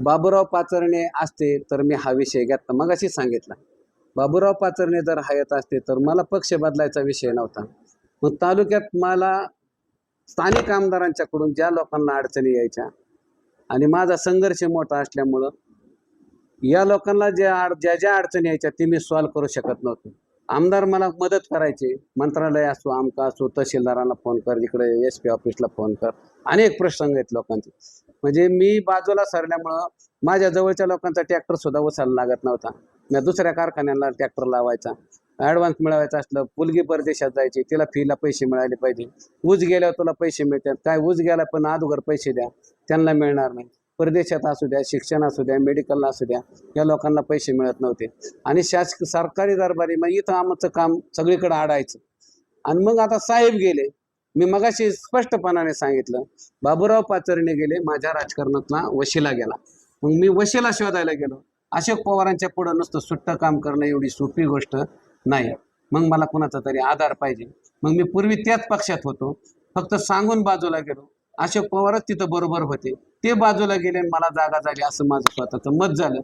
बाबूराव पाचरणे असते तर मी हा विषय घेतला मग अशी सांगितला. बाबूराव पाचरणे जर हयात असते तर मला पक्ष बदलायचा विषय नव्हता. मग तालुक्यात मला स्थानिक आमदारांच्याकडून ज्या लोकांना अडचणी यायच्या आणि माझा संघर्ष मोठा असल्यामुळं या लोकांना ज्या ज्या ज्या अडचणी यायच्या ते मी सॉल्व्ह करू शकत नव्हतो. आमदार मला मदत करायचे. मंत्रालय असो आमका असो तहसीलदारांना फोन कर इकडे एस पी ऑफिसला फोन कर. अनेक प्रसंग आहेत लोकांचे. म्हणजे मी बाजूला सरल्यामुळं माझ्या जवळच्या लोकांचा ट्रॅक्टर सुद्धा उचलायला लागत नव्हता. मी दुसऱ्या कारखान्याला ट्रॅक्टर लावायचा. ॲडव्हान्स मिळवायचं असलं मुलगी परदेशात जायची तिला फीला पैसे मिळाले पाहिजे. ऊस गेल्यावर तुला पैसे मिळतात. काय ऊस गेला पण अगोदर पैसे द्या. त्यांना मिळणार नाही. परदेशात असू द्या शिक्षण असू द्या मेडिकलला असू द्या या लोकांना पैसे मिळत नव्हते. आणि शासकीय सरकारी दरबारी मग इथं आमचं काम सगळीकडे आडायचं. आणि मग आता साहेब गेले. मी मगाशी स्पष्टपणाने सांगितलं बाबूराव पाचरणे गेले माझ्या राजकारणातला वशिला गेला. मग मी वशिला शोधायला गेलो. अशोक पवारांच्या पुढं नुसतं सुट्टं काम करणं एवढी सोपी गोष्ट नाही. मग मला कुणाचा तरी आधार पाहिजे. मग मी पूर्वी त्याच पक्षात होतो. फक्त सांगून बाजूला गेलो. अशोक पवारच तिथं बरोबर होते. ते बाजूला गेले मला जागा झाली असं माझं स्वतःचं मत झालं.